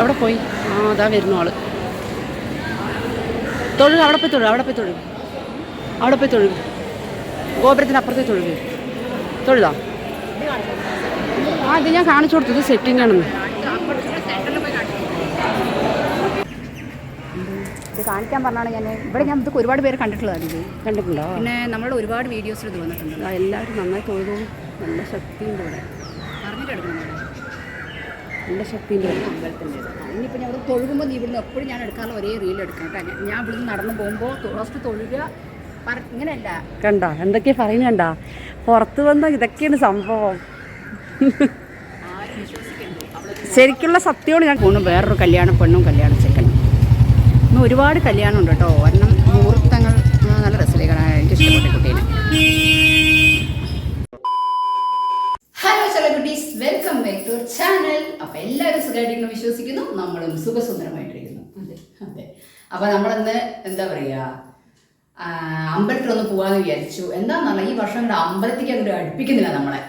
എവിടെ പോയി. ആ അതാ വരുന്നു ആൾ. തൊഴുക അവിടെ പോയി തൊഴുക അവിടെ പോയി തൊഴുക. അവിടെ പോയി തൊഴുക. ഗോപുരത്തിന് അപ്പുറത്തെ തൊഴുക. തൊഴുതാ ആ ഇത് ഞാൻ കാണിച്ചു കൊടുത്തു. ഇത് സെറ്റിംഗ് ആണെന്ന്. ഇത് കാണിക്കാൻ പറഞ്ഞാണ് ഞാൻ. ഇവിടെ ഞാൻ ഇതൊക്കെ ഒരുപാട് പേര് കണ്ടിട്ടുള്ളതാണ് ഇത്. കണ്ടിട്ടുണ്ടോ? പിന്നെ നമ്മളുടെ ഒരുപാട് വീഡിയോസിൽ ഇത് വന്നിട്ടുണ്ട്. എല്ലാവരും നന്നായി തൊഴുതോളും നല്ല ശക്തിയുണ്ട് ഇവിടെ. പറഞ്ഞിട്ടെടുക്കണം നല്ല ശക്തിന്റെ അമ്പലത്തിന്റെ ഇനിയിപ്പോൾ ഞാൻ ഇവിടെ തൊഴുകുമ്പോൾ നീ ഇവിടുന്ന് എപ്പോഴും ഞാൻ എടുക്കാനുള്ള ഒരേ റീൽ എടുക്കാം കേട്ടോ. ഞാൻ ഇവിടുന്ന് നടന്നു പോകുമ്പോൾ ഫസ്റ്റ് തൊഴുക ഇങ്ങനെയല്ല. കണ്ട? എന്തൊക്കെയാ പറയുന്നുണ്ടാ പുറത്ത് വന്ന ഇതൊക്കെയാണ് സംഭവം. ശരിക്കുള്ള സത്യമാണ് ഞാൻ കൊണ്ടു വേറൊരു കല്യാണ പെണ്ണും കല്യാണ ചെക്കനും. ഇന്ന് ഒരുപാട് കല്യാണം ഉണ്ട് കേട്ടോ. ഒരെണ്ണം മുഹൂർത്തങ്ങൾ നല്ല രസലേഖന എനിക്ക് ഇഷ്ടപ്പെട്ട കുട്ടീനെ. Hello celebrities welcome back to channel അപ്പൊ എല്ലാവരും സുഖമായിട്ടിരിക്കുന്നു വിശ്വസിക്കുന്നു. നമ്മളും സുഖസുന്ദരമായിട്ടിരിക്കുന്നു. അതെ അതെ. അപ്പൊ നമ്മളിന്ന് എന്താ പറയാ അമ്പലത്തിലൊന്ന് പോവാന്ന് വിചാരിച്ചു. എന്താണെന്നല്ല ഈ വർഷം കൂടെ അമ്പലത്തേക്ക് അങ്ങോട്ട് അടുപ്പിക്കുന്നില്ല നമ്മളെ.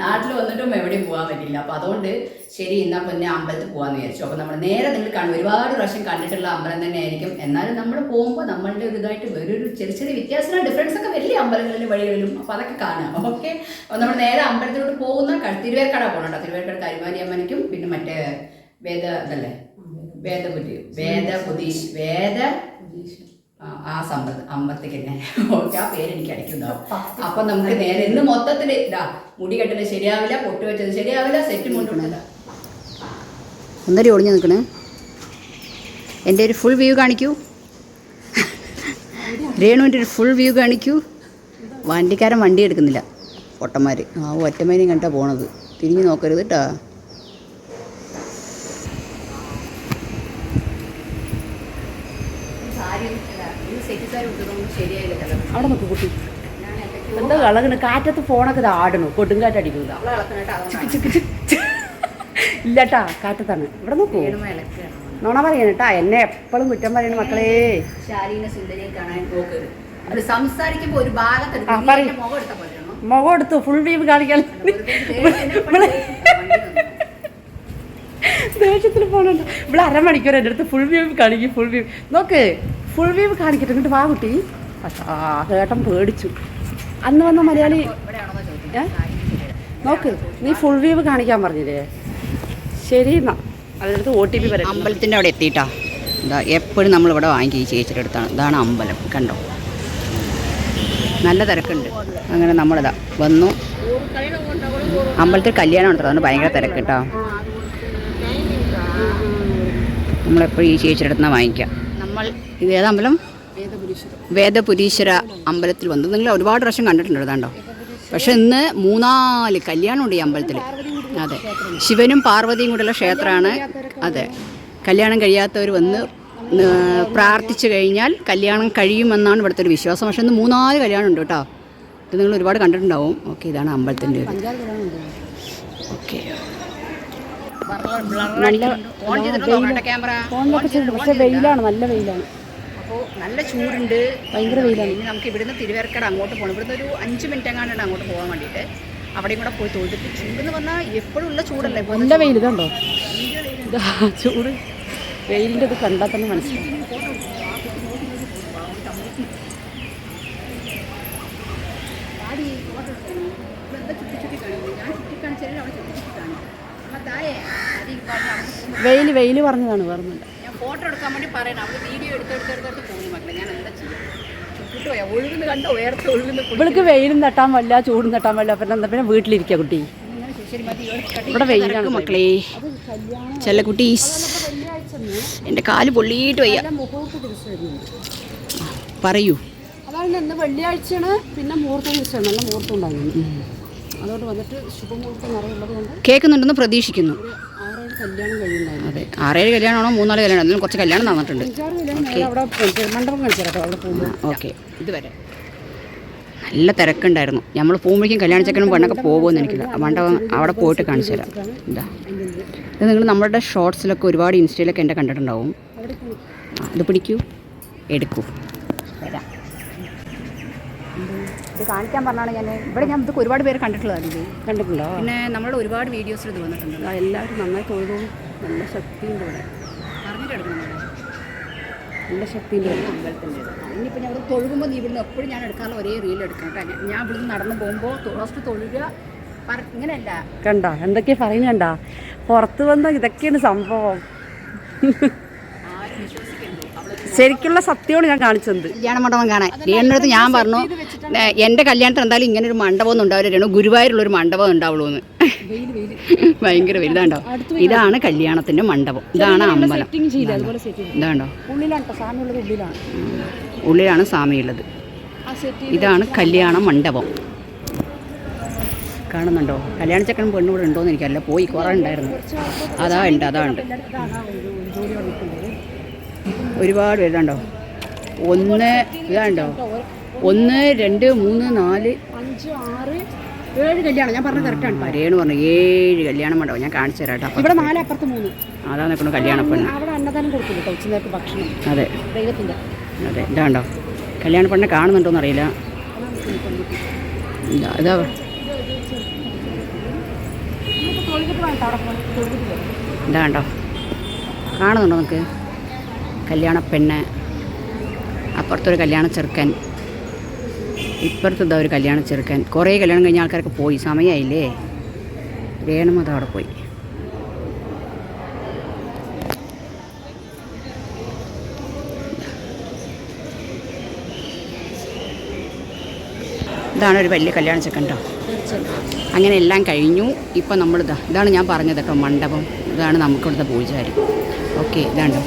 നാട്ടിൽ വന്നിട്ടും എവിടെയും പോകാൻ പറ്റില്ല. അപ്പൊ അതുകൊണ്ട് ശരി എന്നാ പിന്നെ അമ്പലത്തിൽ പോകാന്ന് വിചാരിച്ചു. അപ്പൊ നമ്മൾ നേരെ നിങ്ങൾ കാണും ഒരുപാട് പ്രാവശ്യം കണ്ടിട്ടുള്ള അമ്പലം തന്നെ ആയിരിക്കും. എന്നാലും നമ്മൾ പോകുമ്പോൾ നമ്മളുടെ ഒരു ഇതായിട്ട് വേറൊരു ചെറിയ ചെറിയ വ്യത്യാസം ഡിഫറൻസ് ഒക്കെ വലിയ അമ്പലങ്ങളിലും വഴികളിലും. അപ്പൊ അതൊക്കെ കാണാം. ഓക്കെ അപ്പൊ നമ്മൾ നേരെ അമ്പലത്തിലോട്ട് പോകുന്ന തിരുവേർക്കട പോകണം കേട്ടോ. തിരുവേർക്കട കരിമാരി അമ്മനിക്കും പിന്നെ മറ്റേ വേദ ഇതല്ലേ? വേദ പുതീഷ് വേദ ആ, ആ സമ്പത്ത് അമ്പത്തേക്ക് തന്നെ ഓക്കെ ആ പേര് എനിക്ക് അടിക്കുന്നുണ്ടാവും അപ്പൊ നമുക്ക് നേരെ ഇന്ന് മൊത്തത്തിൽ ഇതാ മുടി കെട്ടത് ശരിയാവില്ല പൊട്ട് വെച്ചത് ശരിയാവില്ല സെറ്റ് മുണ്ടുണ്ടല്ല ഒന്നര ഒളിഞ്ഞു നിൽക്കണേ? എന്റെ ഒരു ഫുൾ വ്യൂ കാണിക്കൂ. രേണുവിന്റെ ഒരു ഫുൾ വ്യൂ കാണിക്കൂ. വണ്ടിക്കാരൻ വണ്ടി എടുക്കുന്നില്ല. പൊട്ടന്മാർ ആ ഒറ്റമേനെയും കണ്ടാ പോണത്. തിരിഞ്ഞു നോക്കരുത് കേട്ടോ അവിടെ നോക്കൂ കുട്ടി. എന്താ കളകണ് കാറ്റത്ത് ഫോണൊക്കെ ഇതാടണു ആടണു കൊടുങ്കാറ്റ് അടിക്കുന്നതാ ഇല്ലട്ടാ കാറ്റത്താണ് ഇവിടെ നോക്കൂ നുണ പറയണട്ടാ എന്നെ എപ്പോഴും കുറ്റം പറയണ മക്കളേ ശാലീന സുന്ദരിയെ കാണാൻ പോകരുത് അത് സംസാരിക്കുമ്പോ ഒരു ഭാഗത്ത് മുഖം എടുത്ത ഫുൾ വീവ് കാണിക്കാൻ ദേഷ്യത്തിന് ദേഷ്യത്തിൽ പോണുണ്ട് ഇവിടെ അരമണിക്കൂർ എന്റെ അടുത്ത് ഫുൾ വീവ് കാണിക്കും ഫുൾ വീവ് നോക്ക് ഫുൾ വീവ് കാണിക്കട്ടെ ഇങ്ങോട്ട് വാ കുട്ടി ആ കേട്ടം പേടിച്ചു അന്ന് വന്ന മലയാളി? നോക്ക് നീ ഫുൾ വ്യൂ കാണിക്കാൻ പറഞ്ഞില്ലേ? ശരി എന്നാ. അതിനടുത്ത് ഒ ടി പി വരാം അമ്പലത്തിന്റെ അവിടെ എത്തിയിട്ടാ. ഇതാ എപ്പോഴും നമ്മളിവിടെ വാങ്ങി ചേച്ചിയുടെ അടുത്താണ്. ഇതാണ് അമ്പലം കണ്ടോ? നല്ല തിരക്കുണ്ട്. അങ്ങനെ നമ്മളിതാ വന്നു. അമ്പലത്തിൽ കല്യാണം ഉണ്ട് അതുകൊണ്ട് ഭയങ്കര തിരക്ക് കേട്ടോ നമ്മളെപ്പോഴും ഈ ചേച്ചിയുടെ അടുത്ത് നിന്നാണ് വാങ്ങിക്കാം. നമ്മൾ ഇത് ഏതാ അമ്പലം? വേദപുരീശ്വര. അമ്പലത്തിൽ വന്നു. നിങ്ങൾ ഒരുപാട് പ്രാവശ്യം കണ്ടിട്ടുണ്ട് അതാണ്ടോ പക്ഷെ ഇന്ന് മൂന്നാൽ കല്യാണമുണ്ട് ഈ അമ്പലത്തിൽ. അതെ. ശിവനും പാർവതിയും കൂടെയുള്ള ക്ഷേത്രമാണ്. അതെ. കല്യാണം കഴിയാത്തവർ വന്ന് പ്രാർത്ഥിച്ചു കഴിഞ്ഞാൽ കല്യാണം കഴിയുമെന്നാണ് ഇവിടുത്തെ ഒരു വിശ്വാസം. പക്ഷെ ഇന്ന് മൂന്നാൽ കല്യാണം ഉണ്ട് കേട്ടോ. ഇത് നിങ്ങൾ ഒരുപാട് കണ്ടിട്ടുണ്ടാവും. ഓക്കെ ഇതാണ് അമ്പലത്തിന്റെ ഒരു ഓക്കെ. നല്ല ഫോണിലൊക്കെ ചെയ്യുന്നുണ്ട് പക്ഷെ വെയിലാണ് നല്ല വെയിലാണ്. അപ്പോൾ നല്ല ചൂടുണ്ട്. ഭയങ്കര വെയിലാണ്. ഇനി നമുക്ക് ഇവിടുന്ന് തിരുവേർക്കട അങ്ങോട്ട് പോകണം ഇവിടുന്ന് ഒരു അഞ്ച് മിനിറ്റ് എങ്ങാണ്ടാണ് അങ്ങോട്ട് പോകാൻ വേണ്ടിയിട്ട്. അവിടെയും കൂടെ പോയി തൊഴുതിട്ട് ചൂടെന്ന് പറഞ്ഞാൽ എപ്പോഴും ഉള്ള ചൂടല്ലേ നല്ല വെയിൽ ഇതുണ്ടോ ചൂട്. വെയിലിന്റെ ഇത് കണ്ടാൽ തന്നെ മനസ്സിലാവും. പോകുമ്പോൾ വെയിൽ വെയിൽ പറഞ്ഞതാണ് ഞാൻ ഫോട്ടോ എടുക്കാൻ വേണ്ടി പറയണം. അവൾ വീഡിയോ എടുത്തെടുത്തെടുത്തെടുത്ത് പോകുന്നു മക്കളെ. ഞാൻ എന്താ ചെയ്യാം? ചുറ്റിട്ട് പോയാ ഒഴുകുന്ന കണ്ടോ? ഉയർത്ത് ഒഴുകുന്ന ഇവൾക്ക് വെയിലും തട്ടാൻ വല്ല ചൂടും തട്ടാൻ വല്ല പിന്നെ എന്താ പിന്നെ വീട്ടിലിരിക്കുക കുട്ടി. ഇവിടെ വെയിലാണ് മക്കളെ. ചെല്ലക്കുട്ടീസ് എന്റെ കാൽ പൊള്ളിയിട്ട് വയ്യ. പറയൂ. അതാണ് ഇന്ന് വെള്ളിയാഴ്ചയാണ്. പിന്നെ മുഹൂർത്തം ദിവസമാണ്. നല്ല മുഹൂർത്തം ഉണ്ടായിരുന്നു. അതുകൊണ്ട് വന്നിട്ട് ശുഭമുഹൂർത്തം നിറയുള്ളത് കൊണ്ട് കേൾക്കുന്നുണ്ടെന്ന് പ്രതീക്ഷിക്കുന്നു. കല്യാണം കഴിയുന്നുണ്ടായിരുന്നു അതെ. ആറേഴ് കല്യാണമാണോ മൂന്നാൽ കല്യാണം അതിലും കുറച്ച് കല്യാണം നടന്നിട്ടുണ്ട്. അവിടെ മണ്ഡപം കാണിച്ചു കേട്ടോ അവിടെ പോകുമ്പോൾ ഓക്കെ. ഇതുവരെ. നല്ല തിരക്കുണ്ടായിരുന്നു. നമ്മൾ പോകുമ്പോഴേക്കും കല്യാണ ചെക്കനും പെണ്ണൊക്കെ പോകുമെന്ന് എനിക്ക് മണ്ഡപം അവിടെ പോയിട്ട് കാണിച്ചു തരാം ഇതാ. ഇത് നിങ്ങൾ നമ്മുടെ ഷോർട്സിലൊക്കെ ഒരുപാട് ഇൻസ്റ്റയിലൊക്കെ എന്റെ കണ്ടിട്ടുണ്ടാവും. ഇത് പിടിക്കൂ. എടുക്കൂ വരാം ഇത് കാണിക്കാൻ പറഞ്ഞാണ് ഞാൻ. ഇവിടെ ഞാൻ ഇതൊക്കെ ഒരുപാട് പേര് കണ്ടിട്ടുള്ളതാണ് ഇത് കണ്ടിട്ടുണ്ടോ? പിന്നെ നമ്മളുടെ ഒരുപാട് വീഡിയോസിൽ ഇത് വന്നിട്ടുണ്ട്. എല്ലാവരും നന്നായി തൊഴുതും നല്ല ശക്തിയുണ്ട് ഇവിടെ. പറഞ്ഞിട്ടെടുക്കണം നല്ല ശക്തിന്റെ. അമ്പലത്തിന്റെ ഇനിയിപ്പോൾ ഞാൻ ഇവിടെ തൊഴുകുമ്പോൾ നീ ഇവിടുന്ന് എപ്പോഴും ഞാൻ എടുക്കാനുള്ള ഒരേ റീൽ എടുക്കണം കേട്ടോ. ഞാൻ- ഇവിടുന്ന് നടന്നു പോകുമ്പോൾ ഫസ്റ്റ് തൊഴുക ഇങ്ങനെയല്ല. കണ്ടോ? എന്തൊക്കെയാ പറയുന്നുണ്ട പുറത്ത് വന്ന ഇതൊക്കെയാണ് സംഭവം. ശരിക്കുള്ള സത്യമാണ് ഞാൻ കാണിച്ചത്. കല്യാണ മണ്ഡപം കാണാൻ. അടുത്ത് ഞാൻ പറഞ്ഞു എന്റെ എന്റെ കല്യാണത്തിന് എന്തായാലും ഇങ്ങനെ ഒരു മണ്ഡപം ഒന്നും ഉണ്ടാവില്ല ഗുരുവായൂരുള്ള ഒരു മണ്ഡപം ഉണ്ടാവുള്ളൂ എന്ന് ഭയങ്കര വലുതാണ്ടോ? ഇതാണ് കല്യാണത്തിന്റെ മണ്ഡപം. ഇതാണ് അമ്പലം. ഇതാണ്ടോ? ഉള്ളിലാണ് സ്വാമിയുള്ളത് ഇതാണ് കല്യാണ മണ്ഡപം. കാണുന്നുണ്ടോ? കല്യാണ ചക്കൻ പെണ്ണും ഉണ്ടോ ഉണ്ടോയെന്ന് എനിക്കല്ല പോയി കുറേ ഉണ്ടായിരുന്നു. അതാ ഉണ്ട് അതാ ഉണ്ട്. ഒരുപാട് പേരുണ്ടോ ഒന്ന് ഇതാണ്ടോ? ഒന്ന് രണ്ട് മൂന്ന് നാല്. അഞ്ച് ആറ് ഏഴ് കല്യാണം. ഞാൻ പറഞ്ഞത് കറക്റ്റാണ് രേണു പറഞ്ഞു ഏഴ് കല്യാണം വേണ്ടോ. ഞാൻ കാണിച്ചു തരാം കേട്ടോ ഇവിടെ നാല് അപ്പുറത്ത് മൂന്ന്. അതാ നിൽക്കുന്നു കല്യാണ പെണ്ണ്. അവിടെ അന്നദാനം കൊടുക്കില്ല ഉച്ചനേരത്ത് ഭക്ഷണം. അതെ. ദൈവത്തിന്റെ അതെ. ഇതാണ്ടോ? കല്യാണ പെണ്ണെ കാണുന്നുണ്ടോന്ന് അറിയില്ല ഇതാ ഇതാണ്ടോ? കാണുന്നുണ്ടോ നമുക്ക് കല്യാണ പെണ്ണ് അപ്പുറത്തൊരു കല്യാണ ചെറുക്കൻ ഇപ്പുറത്ത് ഇതാ ഒരു കല്യാണ ചെറുക്കൻ. കുറേ കല്യാണം കഴിഞ്ഞ ആൾക്കാരൊക്കെ പോയി സമയമായില്ലേ രേണുമത അവിടെ പോയി. ഇതാണ് ഒരു വലിയ കല്യാണ ചെക്കൻ അങ്ങനെ എല്ലാം കഴിഞ്ഞു. ഇപ്പം നമ്മളിതാ ഇതാണ് ഞാൻ പറഞ്ഞത് കേട്ടോ മണ്ഡപം. ഇതാണ് നമുക്കിവിടുത്തെ പൂജാരി. ഓക്കെ ഇതാണ്ടോ?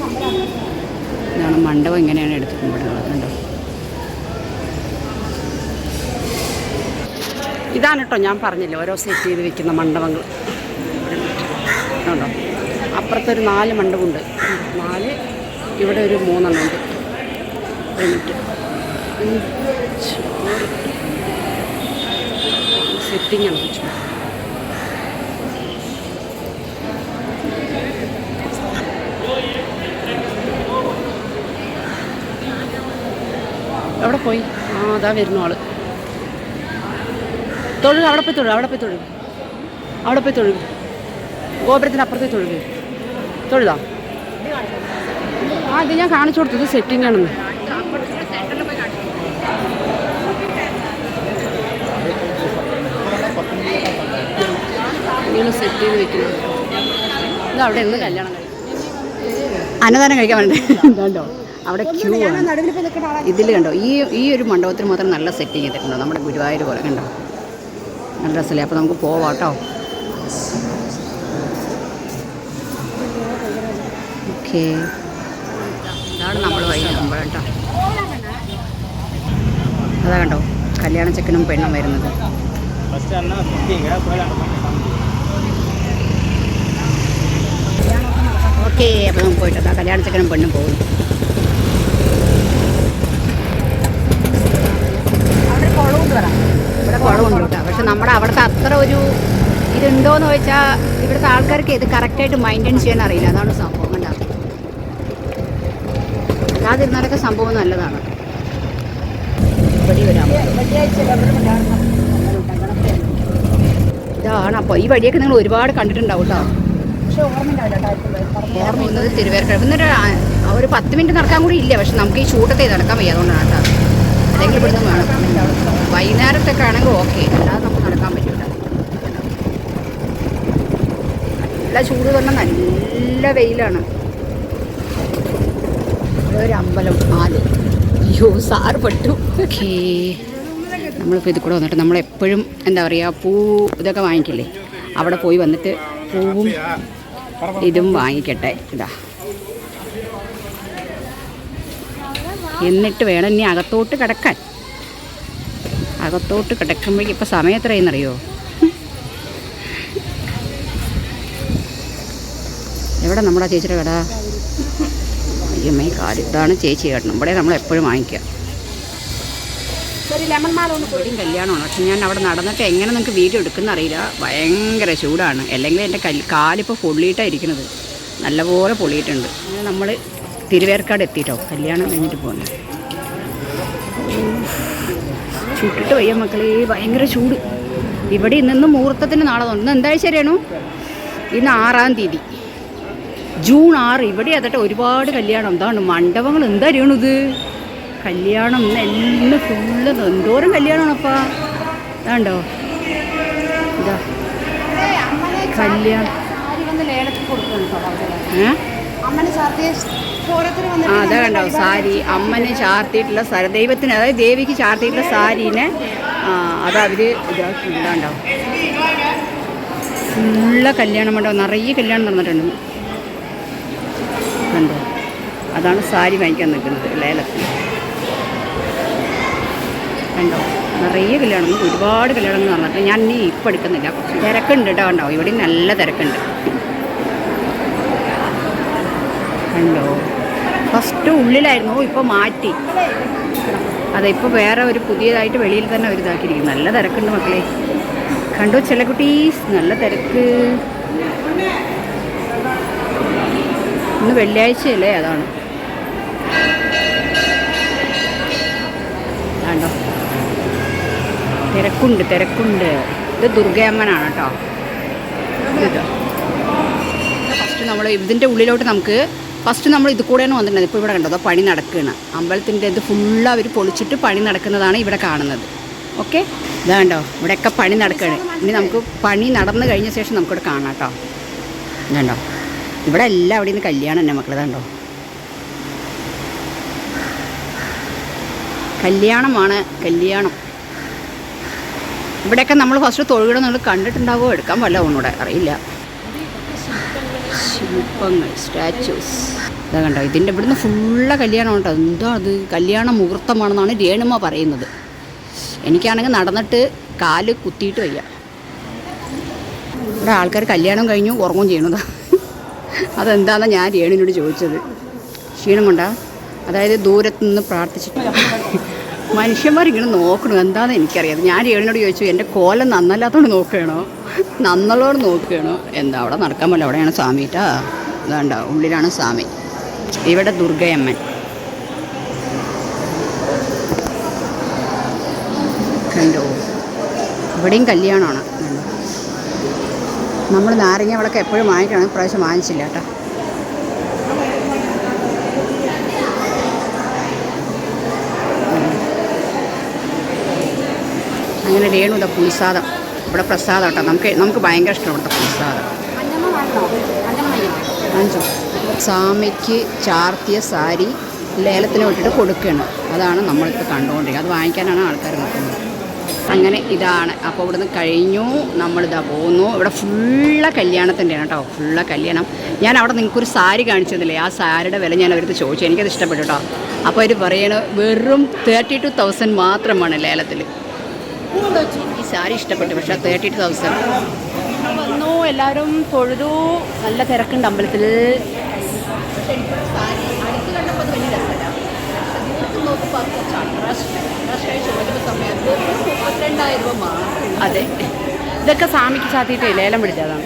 ഇതാണ് മണ്ഡപം ഇങ്ങനെയാണ് എടുത്തിട്ടുള്ളത് കണ്ടോ? ഇതാണ് കേട്ടോ ഞാൻ പറഞ്ഞില്ലേ ഓരോ സെറ്റ് ചെയ്ത് വെക്കുന്ന മണ്ഡപങ്ങൾ. കണ്ടോ? അപ്പുറത്തൊരു നാല് മണ്ഡപമുണ്ട്. നാല് ഇവിടെ ഒരു മൂന്നെണ്ണം ഉണ്ട്. മിനിറ്റ് സെറ്റിംഗ് ആണ്. എവിടെ പോയി. ആ അതാ വരുന്നു ആൾ. തൊഴുക അവിടെ പോയി തൊഴുക അവിടെ പോയി തൊഴുക. അവിടെ പോയി തൊഴുക. ഗോപുരത്തിന് അപ്പുറത്തെ തൊഴുക. തൊഴുതാ. ആ ഇത് ഞാൻ കാണിച്ചു കൊടുത്തു. ഇത് സെറ്റിംഗ് ആണെന്ന്. നിങ്ങൾ സെറ്റ് ചെയ്ത് വെക്കുന്നത് ഇത് അവിടെ നിന്ന് കല്യാണം കഴിക്കും. അന്നദാനം കഴിക്കാൻ വേണ്ടി? ഇതാണ്ടോ? അവിടെ ക്യൂ ആണ്. ഇതിൽ കണ്ടോ ഈ ഈ ഒരു മണ്ഡപത്തിൽ മാത്രം നല്ല സെറ്റിങ് ചെയ്തിട്ടുണ്ടോ. നമ്മുടെ ഗുരുവായൂർ പോലെ കണ്ടോ? നല്ല രസമല്ലേ അപ്പോൾ നമുക്ക് പോവാം കേട്ടോ. ഓക്കെ. ഇതാണ് നമ്മൾ വഴി നമ്മൾ കേട്ടോ. അതാ കണ്ടോ? കല്യാണ ചെക്കനും പെണ്ണും വരുന്നത്. ഓക്കെ അപ്പോൾ നമുക്ക് പോയിട്ട് കല്യാണ ചെക്കനും പെണ്ണും പോകുന്നു. കേട്ടോ പക്ഷെ നമ്മുടെ അവിടുത്തെ അത്ര ഒരു ഇതുണ്ടോയെന്ന് ചോദിച്ചാൽ ഇവിടുത്തെ ആൾക്കാർക്ക് ഇത് കറക്റ്റായിട്ട് മെയിന്റെയിൻ ചെയ്യാൻ അറിയില്ല. അതാണ് സംഭവം കണ്ട? അല്ലാതിരുന്നാലൊക്കെ സംഭവം നല്ലതാണ്. ഇതാണ് അപ്പോൾ ഈ വഴിയൊക്കെ നിങ്ങൾ ഒരുപാട് കണ്ടിട്ടുണ്ടാവും കേട്ടോ. ഓർമ്മ വന്നത് തിരുവേർക്കഴ ഇന്നൊരു ഒരു പത്ത് മിനിറ്റ് നടക്കാൻ കൂടി ഇല്ല. പക്ഷെ നമുക്ക് ഈ ചൂട്ടത്തെ നടക്കാൻ വയ്യാതുകൊണ്ടാണ് കേട്ടോ. അല്ലെങ്കിൽ ഇവിടുന്ന് വേണം. വൈകുന്നേരത്തൊക്കെ ആണെങ്കിൽ ഓക്കെ. അല്ലാതെ നമുക്ക് നടക്കാൻ പറ്റില്ല നല്ല ചൂട് പറഞ്ഞാൽ നല്ല വെയിലാണ്. ഒരു അമ്പലം ആൽ അയ്യോ സാറ് പെട്ടു. ഓക്കേ. നമ്മളിപ്പോൾ ഇത് കൂടെ വന്നിട്ട് നമ്മളെപ്പോഴും എന്താ പറയുക പൂ ഇതൊക്കെ വാങ്ങിക്കില്ലേ? അവിടെ പോയി വന്നിട്ട് പൂവും ഇതും വാങ്ങിക്കട്ടെ. ഇതാ. എന്നിട്ട് വേണം ഇനി അകത്തോട്ട് കിടക്കാൻ. അകത്തോട്ട് കിടക്കുമ്പോഴേക്കും ഇപ്പം സമയം എത്രയെന്നറിയോ എവിടെ നമ്മുടെ ചേച്ചിയുടെ കട? അയ്യമ്മേ കാര്യം ഇതാണ് ചേച്ചി കേട്ടണം. ഇവിടെ നമ്മൾ എപ്പോഴും വാങ്ങിക്കുക. ലെമൺ കല്യാണമാണ്. പക്ഷെ ഞാൻ അവിടെ നടന്നിട്ട് എങ്ങനെ നിങ്ങൾക്ക് വീഡിയോ എടുക്കുന്ന അറിയില്ല. ഭയങ്കര ചൂടാണ്. അല്ലെങ്കിൽ എന്റെ കല്ല് കാലിപ്പോൾ പൊള്ളിയിട്ടാണ് ഇരിക്കുന്നത്. നല്ലപോലെ പൊള്ളിയിട്ടുണ്ട്. നമ്മൾ തിരുവേർക്കാട് എത്തിയിട്ടോ കല്യാണം കഴിഞ്ഞിട്ട് പോകുന്നത് ചുട്ടിട്ട് വയ്യ മക്കളെ ഭയങ്കര ചൂട്. ഇവിടെ നിന്ന് മുഹൂർത്തത്തിന് നാളെ തോന്നുന്നു ഇന്ന് എന്താ ശരിയാണോ ഇന്ന് ആറാം തീയതി. ജൂൺ ആറ്. ഇവിടെ അതട്ടെ ഒരുപാട് കല്യാണം. എന്താണ് മണ്ഡപങ്ങൾ എന്താ അറിയണത്? കല്യാണം ഇന്ന് എല്ലാം ഫുള്ള് എന്തോരം കല്യാണമാണപ്പാ ഇതാണ്ടോ? ഇതാ. കല്യാണം ഏ? അതാ കണ്ടോ സാരി. അമ്മന് ചാർത്തിയിട്ടുള്ള സാരി. ദൈവത്തിന് അതായത് ദേവിക്ക് ചാർത്തിയിട്ടുള്ള സാരീനെ അത് അവർ ഇതാക്കി. ഇതാണ്ടാവും ഫുള്ള കല്യാണം മണ്ഡപം നിറയെ കല്യാണം നടന്നിട്ടുണ്ട് കണ്ടോ? അതാണ് സാരി വാങ്ങിക്കാൻ നിൽക്കുന്നത് ലേലത്തിൽ. കണ്ടോ? നിറയെ കല്യാണം ഒരുപാട് കല്യാണം നടന്നിട്ട് ഞാൻ ഇനി ഇപ്പം എടുക്കുന്നില്ല. തിരക്കുണ്ട് കേട്ടോ കണ്ടോ? ഇവിടെ നല്ല തിരക്കുണ്ട്. കണ്ടോ? ഫസ്റ്റ് ഉള്ളിലായിരുന്നു. ഇപ്പോൾ മാറ്റി. അതെ ഇപ്പോൾ വേറെ ഒരു പുതിയതായിട്ട് വെളിയിൽ തന്നെ അവർ ഇതാക്കിയിരിക്കും നല്ല തിരക്കുണ്ട് മക്കളെ. കണ്ടോ ചില കുട്ടീസ് നല്ല തിരക്ക്. ഇന്ന് വെള്ളിയാഴ്ചയല്ലേ അതാണ്. കണ്ടോ? തിരക്കുണ്ട് തിരക്കുണ്ട്. ഇത് ദുർഗയമ്മനാണ് കേട്ടോ. ഫസ്റ്റ് നമ്മൾ ഇതിന്റെ ഉള്ളിലോട്ട് നമുക്ക് ഫസ്റ്റ് നമ്മൾ ഇത് കൂടെയാണ് വന്നിട്ടുള്ളത്. ഇപ്പോൾ ഇവിടെ കണ്ടോ? പണി നടക്കുകയാണ് അമ്പലത്തിന്റെ ഇത് ഫുള്ള് അവർ പൊളിച്ചിട്ട് പണി നടക്കുന്നതാണ് ഇവിടെ കാണുന്നത്. ഓക്കെ ഇതാണ്ടോ ഇവിടെയൊക്കെ പണി നടക്കുകയാണ് ഇനി നമുക്ക് പണി നടന്നു കഴിഞ്ഞ ശേഷം നമുക്കിവിടെ കാണാം കേട്ടോ. ഇതുണ്ടോ ഇവിടെ എല്ലാം അവിടെ നിന്ന് കല്യാണം തന്നെ മക്കൾ ഇതാണ്ടോ കല്യാണമാണ് കല്യാണം. ഇവിടെയൊക്കെ നമ്മൾ ഫസ്റ്റ് തൊഴുകിട നമ്മൾ കണ്ടിട്ടുണ്ടാവുമോ? എടുക്കാൻ വല്ല ഒന്നുകൂടെ അറിയില്ല. ശില്പങ്ങൾ സ്റ്റാച്യൂസ് ഇതാ കണ്ടോ ഇതിന്റെ ഇവിടുന്ന് ഫുള്ള കല്യാണം കേട്ടോ. എന്താ അത് കല്യാണ മുഹൂർത്തമാണെന്നാണ് രേണുമ പറയുന്നത്. എനിക്കാണെങ്കിൽ നടന്നിട്ട് കാൽ കുത്തിയിട്ട് വയ്യ. ഇവിടെ ആൾക്കാർ കല്യാണം കഴിഞ്ഞു ഉറങ്ങും ചെയ്യണതാ. അതെന്താണെന്ന് ഞാൻ രേണുവിനോട് ചോദിച്ചത്. ക്ഷീണം കൊണ്ടാ? അതായത് ദൂരത്ത് നിന്ന് പ്രാർത്ഥിച്ചിട്ട്. മനുഷ്യന്മാർ ഇങ്ങനെ നോക്കണം. എന്താണെന്ന് എനിക്കറിയാം. ഞാൻ രേണിനോട് ചോദിച്ചു എന്റെ കോലം നന്നല്ലാത്തോണ്ട് നോക്കുകയാണോ? നന്നുള്ളതോട് നോക്കുകയാണോ? എന്താ അവിടെ നടക്കാൻ പറ്റില്ല? അവിടെയാണ് സ്വാമിട്ടാ? ഇതാണ്ട ഉള്ളിലാണ് സ്വാമി. ഇവിടെ ദുർഗയമ്മൻ. കണ്ടോ? ഇവിടെയും കല്യാണമാണ്. നമ്മൾ നാരങ്ങ വിളക്ക് എപ്പോഴും വാങ്ങിക്കണം ഇപ്രാവശ്യം വാങ്ങിച്ചില്ല കേട്ടോ. അങ്ങനെ രേണുത പുളിസാദം. ഇവിടെ പ്രസാദം കേട്ടോ. നമുക്ക് നമുക്ക് ഭയങ്കര ഇഷ്ടമാണ് ഇവിടുത്തെ പുളിസാദം അഞ്ചു സ്വാമിക്ക് ചാർത്തിയ സാരി ലേലത്തിന് വിട്ടിട്ട് കൊടുക്കുകയാണ് അതാണ് നമ്മളിപ്പോൾ കണ്ടുകൊണ്ടിരിക്കുന്നത് അത് വാങ്ങിക്കാനാണ് ആൾക്കാർ നിൽക്കുന്നത് അങ്ങനെ ഇതാണ്. അപ്പോൾ ഇവിടുന്ന് കഴിഞ്ഞു. നമ്മളിതാ പോകുന്നു ഇവിടെ ഫുള്ള കല്യാണത്തിന്റെയാണ് കേട്ടോ ഫുള്ള കല്യാണം. ഞാൻ അവിടെ നിങ്ങൾക്കൊരു സാരി കാണിച്ചു തന്നില്ലേ ആ സാരിയുടെ വില ഞാൻ അവർക്ക് ചോദിച്ചു. എനിക്കത് ഇഷ്ടപ്പെട്ടു കേട്ടോ അപ്പോൾ അവർ പറയണ വെറും തേർട്ടി ടു തൗസൻഡ് മാത്രമാണ് ലേലത്തിൽ ഈ സാരി ഇഷ്ടപ്പെട്ടു പക്ഷേ തേർട്ടി ടു തൗസൻഡ് എല്ലാവരും തൊഴുതു. നല്ല തിരക്കുണ്ട് അമ്പലത്തിൽ. അതെ. ഇതൊക്കെ സ്വാമിക്ക് ചാത്തിയിട്ട് ലേലം പിടിച്ചതാണ്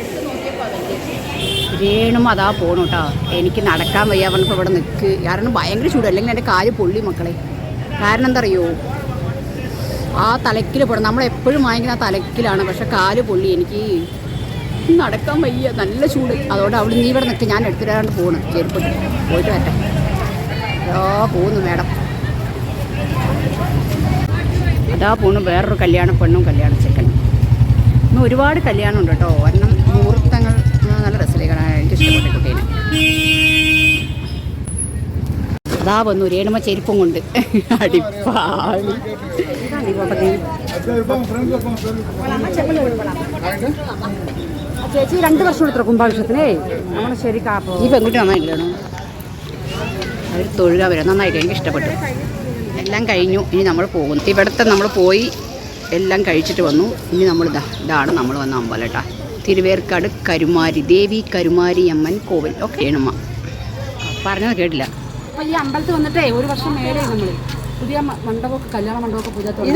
വേണം അതാ പോണു കേട്ടോ എനിക്ക് നടക്കാൻ വയ്യ പറഞ്ഞപ്പോൾ ഇവിടെ നിൽക്ക് കാരണം ഭയങ്കര ചൂട്. അല്ലെങ്കിൽ എന്റെ കാൽ പൊള്ളി മക്കളെ. കാരണം എന്താ അറിയോ ആ തലക്കിൽ പോണം നമ്മളെപ്പോഴും വാങ്ങിക്കുന്ന ആ തലക്കിലാണ്. പക്ഷെ കാൽ പൊള്ളി. എനിക്ക് നടക്കാൻ വയ്യ നല്ല ചൂട്. അതോടെ അവിടെ നീ ഇവിടെ നിൽക്കുക ഞാൻ എടുത്തിടാണ്ട് പോകണം ചെരുപ്പിട്ട് പോയിട്ട് വരട്ടെ. ഓ പോകുന്നു മേഡം. അതാ പോണു വേറൊരു കല്യാണ പെണ്ണും കല്യാണ ചെക്കനും. ഇന്ന് ഒരുപാട് കല്യാണം ഉണ്ട് കേട്ടോ. ഒരെണ്ണം മുഹൂർത്തങ്ങൾ നല്ല രസലേക്കാണ് എനിക്ക് ഇഷ്ടപ്പെട്ട കുട്ടീനെ. അതാ വന്നു രേണുമ ചെരുപ്പും കൊണ്ട്. അടിപ്പാളി. ചേച്ചി രണ്ട് വർഷം എടുത്തു കുംഭാഭിഷത്തിനേ നമ്മൾ ശരി കാപ്പോ ഈ പെൺകുട്ടി നന്നായില്ലല്ലോ അവർ തൊഴുക വരാം നന്നായിട്ട് എനിക്ക് ഇഷ്ടപ്പെട്ടു. എല്ലാം കഴിഞ്ഞു ഇനി നമ്മൾ പോകുന്നു. ഇവിടുത്തെ നമ്മൾ പോയി എല്ലാം കഴിച്ചിട്ട് വന്നു. ഇനി നമ്മൾ ഇതാ ഇതാണ് നമ്മൾ വന്ന അമ്പലം കേട്ടോ. തിരുവേർക്കാട് കരുമാരി ദേവി കരുമാരി അമ്മൻ കോവിൽ. ഓക്കെ അമ്മ പറഞ്ഞത് കേട്ടില്ല. അപ്പോൾ ഈ അമ്പലത്തിൽ വന്നിട്ടേ ഒരു വർഷം മേലെ നമ്മൾ പുതിയ മണ്ഡപമൊക്കെ കല്യാണ മണ്ഡപമൊക്കെ പുതിയ തുടങ്ങി.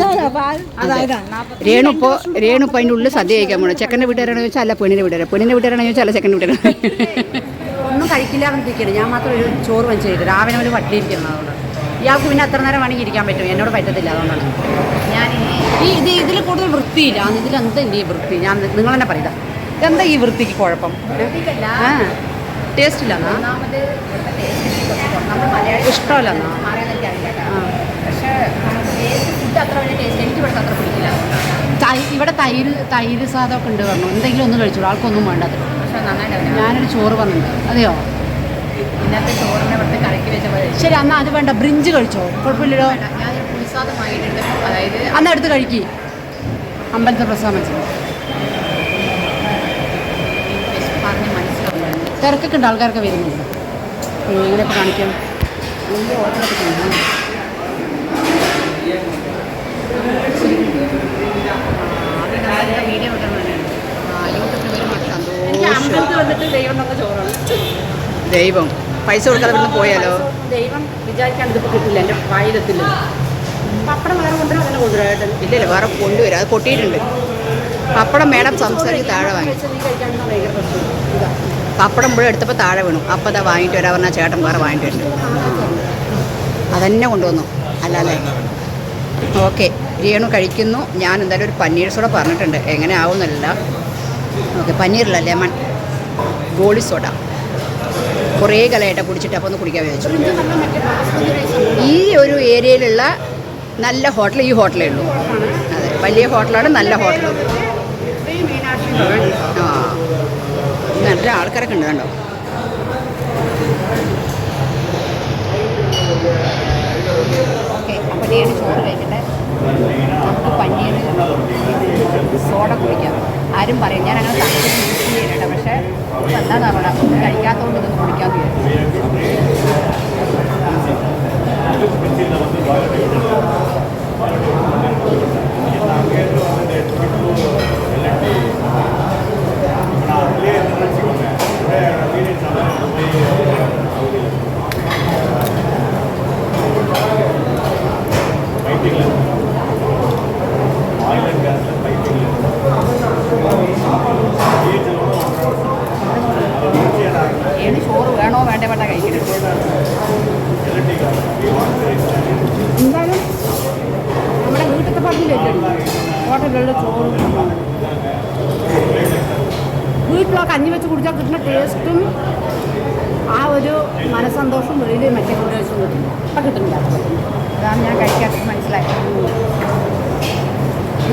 രേണു ഇപ്പോൾ രേണു ഇപ്പോൾ അതിന്റെ ഉള്ളിൽ സദ്യ കഴിക്കാൻ പോകണം ചെക്കന്റെ വീട്ടുകാരാണെന്ന് ചോദിച്ചാൽ അല്ല പെണ്ണിന്റെ വീട്ടുകാരെ. പെണ്ണിന്റെ വീട്ടുകാരാണെന്ന് ചോദിച്ചാൽ അല്ല ചെക്കന്റെ വീട്ടുകാരാണ് ഒന്നും കഴിക്കില്ല എന്നിരിക്കരുത് ഞാൻ മാത്രം ഒരു ചോറ് വെച്ച് കഴിക്കും. രാവിലെ ഒരു വട്ടി ഇരിക്കണം അതുകൊണ്ട്. ഇയാൾക്ക് പിന്നെ അത്ര നേരം വേണമെങ്കിൽ ഇരിക്കാൻ പറ്റും. എന്നോട് പറ്റത്തില്ല അതുകൊണ്ടാണ്. ഞാൻ ഈ ഇത് ഇതിൽ കൂടുതൽ വൃത്തിയില്ല. ഇതിൽ എന്താ ഈ വൃത്തി? ഞാൻ നിങ്ങൾ തന്നെ പറയുക എന്താ ഈ വൃത്തിക്ക് കുഴപ്പം? ആ ടേസ്റ്റ് ഇല്ല ഇഷ്ടമല്ലെന്നാ തൈ- ഇവിടെ തൈര് തൈര് സാധമൊക്കെ ഉണ്ട് പറഞ്ഞു. എന്തെങ്കിലും ഒന്നും കഴിച്ചോളൂ. ആൾക്കൊന്നും വേണ്ടത് ഞാനൊരു ചോറ് വന്നിട്ടുണ്ട്. അതെയോ? ഇന്നത്തെ ചോറിനെ ഇവിടുത്തെ കലക്കി വെച്ച ശരി അന്നാ അത് വേണ്ട. ബ്രിഞ്ച് കഴിച്ചോ? കുഴപ്പമില്ലല്ലോ. അതായത് അന്ന് എടുത്ത് കഴിക്കി. അമ്പലത്തെ പ്രസാദം തിരക്കൊക്കെ ഉണ്ട്. ആൾക്കാരൊക്കെ വരുന്നുണ്ട്. എങ്ങനെയൊക്കെ കാണിക്കാം. ഓർഡറൊക്കെ ചെയ്യണം വീഡിയോ യൂട്യൂബിൽ വരുമ്പോൾ എനിക്ക് സന്തോഷം അമ്പലത്തിൽ വന്നിട്ട് ദൈവം തന്ന ചോറാണ് ദൈവം. പൈസ കൊടുക്കാതെ ഇവിടുന്ന് പോയാലോ? ദൈവം വിചാരിക്കാൻ ഇതിപ്പോൾ കിട്ടില്ല. എന്റെ വായിലെത്തില്ല പപ്പടം വേറെ കൊണ്ടുവരും അങ്ങനെ കൊണ്ടുവരായിട്ട് ഇല്ലല്ലോ വേറെ കൊണ്ടുവരും. അത് പൊട്ടിയിട്ടുണ്ട്. പപ്പടം മേഡം സംസാരിച്ച് താഴെ വാങ്ങി. പപ്പടം ഇവിടെ എടുത്തപ്പോൾ താഴെ വീണു. അപ്പം അതാ വാങ്ങിയിട്ട് വരാൻ പറഞ്ഞാൽ ചേട്ടൻ വേറെ വാങ്ങിയിട്ട് വരുന്നുണ്ട് അതന്നെ കൊണ്ടുവന്നു. അല്ലാതെ ഓക്കെ. രേണു കഴിക്കുന്നു. ഞാൻ എന്തായാലും ഒരു പനീർ സോഡ പറഞ്ഞിട്ടുണ്ട്. എങ്ങനെ ആവുന്നില്ല ഓക്കെ പനീറില്ല ലെമൺ ഗോളി സോഡ. കുറേ കാലമായിട്ട് കുടിച്ചിട്ട് അപ്പോൾ ഒന്ന് കുടിക്കാൻ വിചാരിച്ചു. ഈ ഒരു ഏരിയയിലുള്ള നല്ല ഹോട്ടൽ ഈ ഹോട്ടലേ ഉള്ളൂ. അതെ വലിയ ഹോട്ടലാണ് നല്ല ഹോട്ടൽ. ആ നല്ല ആൾക്കാരൊക്കെ ഉണ്ട് കണ്ടോ? ഓക്കെ അപ്പോൾ ചോറ് കഴിക്കട്ടെ. പനീർ സോഡ കുടിക്കാം. ആരും പറയും. ഞാൻ അങ്ങനെ യൂസ് ചെയ്യണ്ട പക്ഷേ എന്താ തവണ കഴിക്കാത്തതുകൊണ്ട് ഇതൊന്നും കുടിക്കാത്ത വിചാരിച്ചു ഏത് ചോറ് വേണോ വേണ്ടേ വേണ്ട കഴിക്കണം എന്തായാലും നമ്മുടെ വീട്ടിലത്തെ പറഞ്ഞില്ലല്ലോ ഹോട്ടലിലുള്ള ചോറും വീട്ടിലോ കഞ്ഞി വെച്ച് കുടിച്ചാൽ കിട്ടുന്ന ടേസ്റ്റും ആ ഒരു മനസ്സന്തോഷം വെളിയിൽ മറ്റേ കൊണ്ട് വെച്ച് കിട്ടുന്നില്ല. അതാണ് ഞാൻ കഴിക്കാത്ത മനസ്സിലായി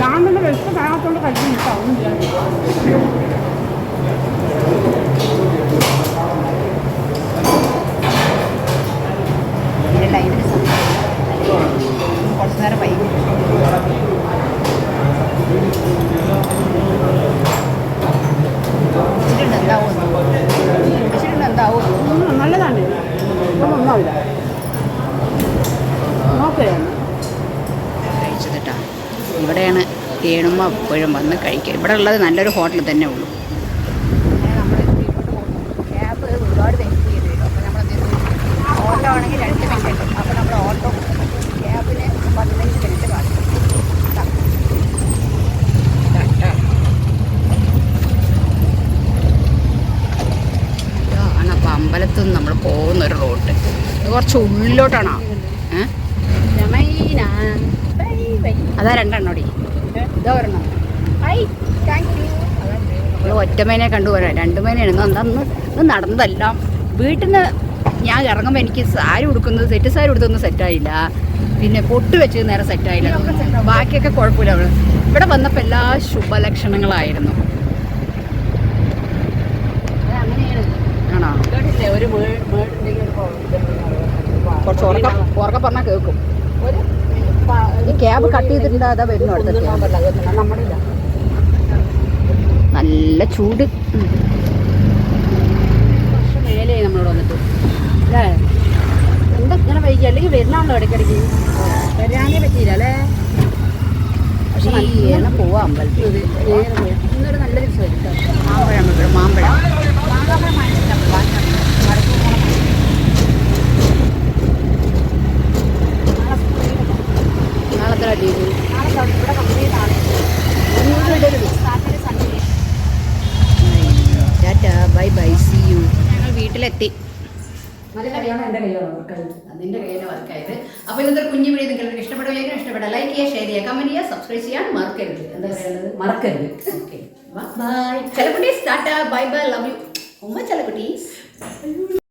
ഞാൻ തന്നെ വെച്ച് കാണാത്തോണ്ട് കഴിക്കുന്നില്ല ഒന്നുമില്ല കുറച്ച് നേരം വൈകി. നല്ലതാണ്. ഒന്നുമില്ല ഇവിടെയാണ് ഏണുമ്പോൾ എപ്പോഴും വന്ന് കഴിക്കുക. ഇവിടെ ഉള്ളത് നല്ലൊരു ഹോട്ടൽ തന്നെ ഉള്ളൂ ക്യാബ് ഒരുപാട് വെയിറ്റ് ചെയ്ത് വരും അപ്പോൾ നമ്മൾ ഓട്ടോ ആണെങ്കിൽ രണ്ട് മിനിറ്റ് ഉണ്ട് അപ്പോൾ നമ്മൾ ഓട്ടോ ക്യാബിന് പതിനഞ്ച് മിനിറ്റ് കാണും ഇതാണ് അപ്പോൾ അമ്പലത്തിൽ നിന്ന് നമ്മൾ പോകുന്ന ഒരു റോഡ് ഇത് കുറച്ച് ഉള്ളിലോട്ടാണോ? അതാ രണ്ടെണ്ണോടി. ഒരെണ്ണം. നമ്മൾ ഒറ്റമേനെ കണ്ടുപോരാ രണ്ട് മേനെയാണ് ഇന്ന് എന്താ ഇന്ന് നടന്നതെല്ലാം. വീട്ടിൽ നിന്ന് ഞാൻ ഇറങ്ങുമ്പോൾ എനിക്ക് സാരി ഉടുക്കുന്നത് സെറ്റ് സാരി ഉടുത്തൊന്നും സെറ്റായില്ല പിന്നെ പൊട്ട് വെച്ച് നേരെ സെറ്റായില്ല ബാക്കിയൊക്കെ കുഴപ്പമില്ല ഇവിടെ വന്നപ്പോൾ എല്ലാ ശുഭലക്ഷണങ്ങളായിരുന്നു അങ്ങനെയാണ് ആണോ കേട്ടില്ലേ ഒരു വീ- വീടുണ്ടെങ്കിൽ ഒരു കുറച്ച് ഉറക്കം ഉറക്കം പറഞ്ഞാൽ കേൾക്കും. ഈ ക്യാബ് കട്ട് ചെയ്തിട്ടുണ്ട് അതാ വരുന്നു അടുത്ത. നല്ല ചൂട്. വർഷം മേലെയായി നമ്മളോട് വന്നിട്ട്. അല്ലേ? എന്താ ഇങ്ങനെ വൈകി? അല്ലെങ്കിൽ വരുന്നാണല്ലോ ഇടയ്ക്കിടയ്ക്ക്? വരാനേ പറ്റിയില്ല അല്ലേ? പക്ഷെ നല്ല പോവാ അമ്പലത്തിൽ. ഇന്നൊരു നല്ല ദിവസമായിരിക്കും. മാമ്പഴം മാമ്പഴം. നാളത്തെ deal bye bye see you ഞങ്ങൾ വീട്ടിലെത്തി. അതിന്റെ കയ്യിലെ വർക്കായത്. അപ്പൊ ഇന്നത്തെ കുഞ്ഞു വീഡിയോ നിങ്ങൾക്ക് ഇഷ്ടപ്പെടുമെങ്കിൽ ഇഷ്ടപ്പെട്ട ലൈക്ക് ചെയ്യുക ഷെയർ ചെയ്യുക കമന്റ് ചെയ്യുക സബ്സ്ക്രൈബ് ചെയ്യാൻ മറക്കരുത്. എന്താ പറയുന്നത്? മറക്കരുത്. ഓക്കെ ബൈ ചില കുട്ടീസ് ടാറ്റ ബൈ ബൈ ലവ് യു ഉമ്മ ചില കുട്ടീസ്